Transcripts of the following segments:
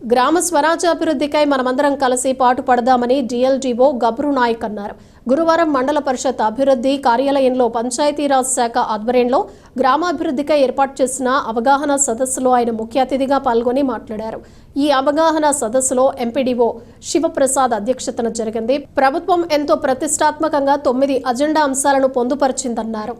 గ్రామ స్వరాజ్యాభివృద్ధికై మనమందరం కలిసి పాటుపడదామని డిఎల్జీఓ గబ్రు నాయక్ అన్నారు. గురువారం మండల పరిషత్ అభివృద్ధి కార్యాలయంలో పంచాయతీరాజ్ శాఖ ఆధ్వర్యంలో గ్రామాభివృద్ధికై ఏర్పాటు చేసిన అవగాహన సదస్సులో ఆయన ముఖ్య అతిథిగా పాల్గొని మాట్లాడారు. ఈ అవగాహన సదస్సులో ఎంపీడీఓ శివప్రసాద్ అధ్యక్షతన జరిగింది. ప్రభుత్వం ఎంతో ప్రతిష్టాత్మకంగా తొమ్మిది అజెండా అంశాలను పొందుపరిచిందన్నారు.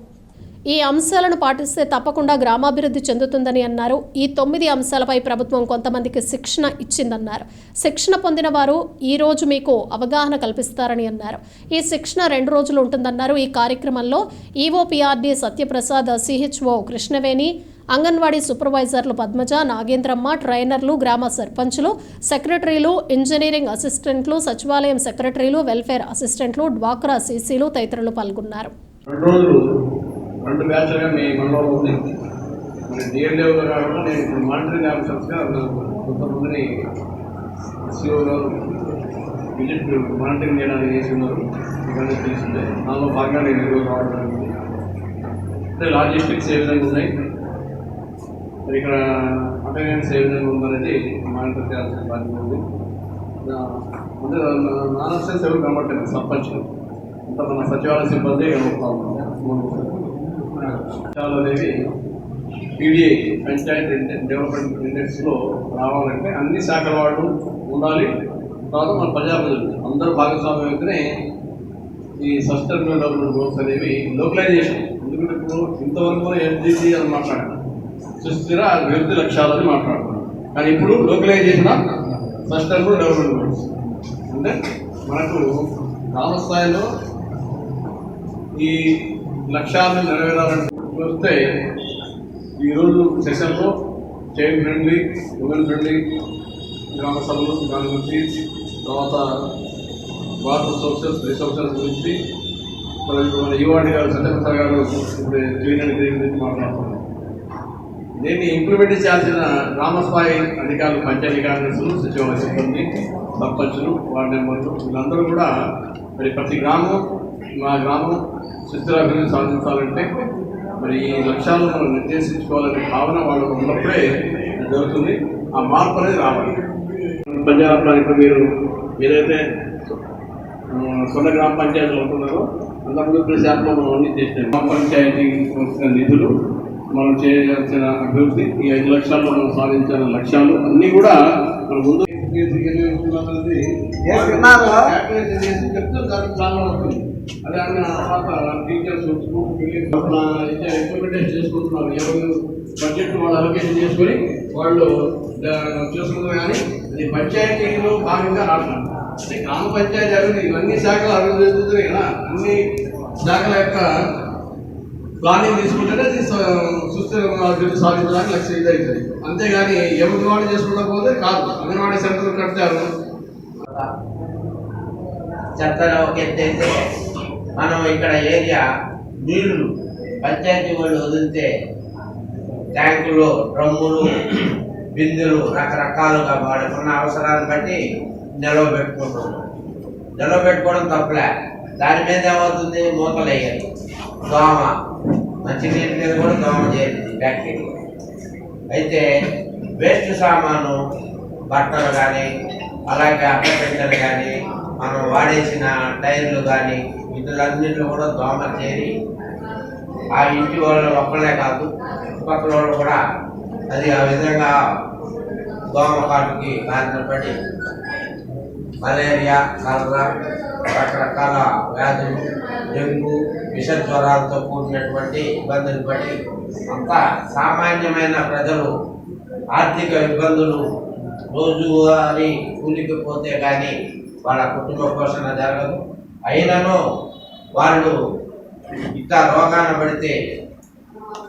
ఈ అంశాలను పాటిస్తే తప్పకుండా గ్రామాభివృద్ధి చెందుతుందని అన్నారు. ఈ తొమ్మిది అంశాలపై ప్రభుత్వం కొంతమందికి శిక్షణ ఇచ్చిందన్నారు. శిక్షణ పొందిన వారు ఈ రోజు మీకు అవగాహన కల్పిస్తారని అన్నారు. ఈ శిక్షణ రెండు రోజులు ఉంటుందన్నారు. ఈ కార్యక్రమంలో ఈఓపీఆర్డీ సత్యప్రసాద్ సిహెచ్ఓ కృష్ణవేణి అంగన్వాడీ సూపర్వైజర్లు పద్మజ నాగేంద్రమ్మ ట్రైనర్లు గ్రామ సర్పంచులు సెక్రటరీలు ఇంజనీరింగ్ అసిస్టెంట్లు సచివాలయం సెక్రటరీలు వెల్ఫేర్ అసిస్టెంట్లు డ్వాక్రా సీసీలు తదితరులు పాల్గొన్నారు. రెండు బ్యాచ్లుగా మీ మండలంలో ఉంది మరి డిఎల్ఏ గారు నేను ఇప్పుడు మానిటరింగ్ ఆఫీసర్స్గా కొంతమందిని సిఓ గారు విజిట్ మానిటరింగ్ చేయడానికి చేసి ఉన్నారు ఇవన్నీ తెలిసిందే దానిలో భాగంగా నేను ఈరోజు రావడం జరిగింది అంటే లాజిస్టిక్స్ ఏ విధంగా ఉన్నాయి మరి ఇక్కడ అటెండెన్స్ ఏ విధంగా ఉందనేది మానిటర్ చేయాల్సిన బాధ్యత ఉంది అంటే నాన్ నానర్సెన్స్ ఎవరు కనబట్టలేదు సర్పంచ్ అంత మన సచివాలయ సిబ్బంది చట్టాలు అనేవి పీడిఐ పంచాయత్ డెవలప్మెంట్ ఇండెక్స్లో రావాలంటే అన్ని శాఖల వాళ్ళు ఉండాలి. తర్వాత మన ప్రజాప్రతినిధులు అందరూ భాగస్వామ్యం అయితేనే ఈ సస్టైనబుల్ డెవలప్మెంట్ గోల్స్ అనేవి లోకలైజేషన్. ఎందుకంటే ఇప్పుడు ఇంతవరకు ఎస్డిసి అని మాట్లాడారు సుస్థిర అభివృద్ధి లక్ష్యాలని మాట్లాడుతున్నాం కానీ ఇప్పుడు లోకలైజేషన్ సస్టైనబుల్ డెవలప్మెంట్ గోల్స్. అంటే మనకు గ్రామ స్థాయిలో ఈ లక్ష్యాలను నెరవేరాలంటే చూస్తే ఈరోజు సెషన్లో చైల్డ్ ఫ్రెండ్లీ ఉమెన్ ఫ్రెండ్లీ గ్రామ సభలు దాని గురించి తర్వాత వాటర్ సోర్సెస్ రిసోర్సెస్ గురించి మరి మన యువాడి గారు సత్యప్రసాద్ గారు ఇప్పుడు క్లీన్ అండ్ గ్రీన్ గురించి మాట్లాడుతున్నాను దీన్ని ఇంప్లిమెంట్ చేయాల్సిన గ్రామస్థాయి అధికారులు పంచాయతీ కార్యదర్శులు సచివాలయ సిబ్బంది సర్పంచులు వార్డు మెంబర్లు వీళ్ళందరూ కూడా మరి ప్రతి గ్రామం మా గ్రామం సుస్థిరాభివృద్ధి సాధించాలంటే మరి ఈ లక్ష్యాలను మనం నిర్దేశించుకోవాలనే భావన వాళ్ళు ఉన్నప్పుడే జరుగుతుంది ఆ మార్పు అనేది రావాలి పంజాబ్ ఇప్పుడు మీరు ఏదైతే సొంత గ్రామ పంచాయతీలు ఉంటున్నారో అంతకుముందు ప్రతి శాఖలో మనం అన్ని చేసినాం గ్రామ పంచాయతీకి వచ్చిన నిధులు మనం చేయాల్సిన అభివృద్ధి ఈ ఐదు లక్షల్లో మనం సాధించిన లక్ష్యాలు అన్నీ కూడా మన ముందు చెప్తే దానికి చాలా అదే అన్న టీచర్స్ ఇంప్లిమెంటేషన్ చేసుకుంటున్నారు. ఎవరు బడ్జెట్ వాళ్ళు అలొకేషన్ చేసుకొని వాళ్ళు చూసుకుంటారు కానీ అది పంచాయతీలో భాగంగా రావట్లేదు అంటే గ్రామ పంచాయతీ అభివృద్ధి ఇవన్నీ శాఖలు అభివృద్ధి చెందుతున్నాయి కదా. అన్ని శాఖల యొక్క ప్లానింగ్ తీసుకుంటేనే అది సుస్థిర అభివృద్ధి సాధించడానికి లక్ష్యం ఇది అవుతుంది అంతేగాని ఎవరి వాడు చేసుకుంటా పోతే కాదు. అంగన్వాడీ సెంటర్ కట్టారు చెత్తను ఒక ఎత్తు అయితే మనం ఇక్కడ ఏరియా నీళ్ళు పంచాయతీ వాళ్ళు వదిలితే ట్యాంకులు డ్రమ్ములు బిందులు రకరకాలుగా వాడుకున్న అవసరాన్ని బట్టి నిల్వ పెట్టుకుంటున్నాం నిల్వ పెట్టుకోవడం తప్పలే. దాని మీద ఏమవుతుంది? మూతలు వేయాలి. దోమ. మంచినీటి మీద కూడా దోమ చేరింది బ్యాక్టీరియా. అయితే వేస్ట్ సామాను బట్టలు కానీ అలాగే అప్పపెట్టలు కానీ మనం వాడేసిన టైర్లు కానీ ఇందులన్నింటిలో కూడా దోమ చేరి ఆ ఇంటి వాళ్ళు ఒక్కలే కాదు చుట్టుపక్కల వాళ్ళు కూడా అది ఆ విధంగా దోమ కాటుకి కారణపడి పడి మలేరియా కలరా రకరకాల వ్యాధులు డెంగు విష జ్వరాలతో కూడినటువంటి ఇబ్బందులు పడి అంత సామాన్యమైన ప్రజలు ఆర్థిక ఇబ్బందులు రోజువారీ కూలికి పోతే కానీ వాళ్ళ కుటుంబ పోషణ జరగదు. అయినను వాళ్ళు ఇంకా రోగాన పడితే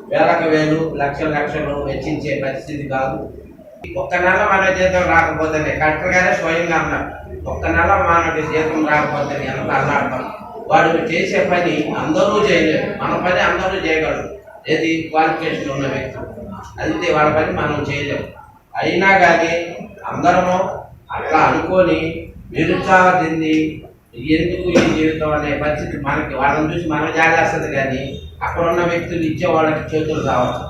వేలకు వేలు లక్షల లక్షలు వెచ్చించే పరిస్థితి కాదు. ఒక్క నెల మన జీతం రాకపోతేనే కలెక్టర్ గారే స్వయంగా అన్నారు. ఒక్క నెల మనకి జీతం రాకపోతే ఎంత అల్లాడతాం వాడు చేసే పని అందరూ చేయలేరు. మన పని అందరూ చేయగలరు. ఏది? క్వాలిఫికేషన్ ఉన్న వ్యక్తి అయితే వాళ్ళ పని మనం చేయలేము అయినా కానీ అందరము అట్లా అనుకొని నిరుత్సాహ చెంది ఎందుకు ఈ జీవితం అనే పరిస్థితి మనకి వాళ్ళని చూసి మనం జాగేస్తుంది కానీ అక్కడ ఉన్న వ్యక్తులు ఇచ్చే వాళ్ళకి చేతులు రావచ్చు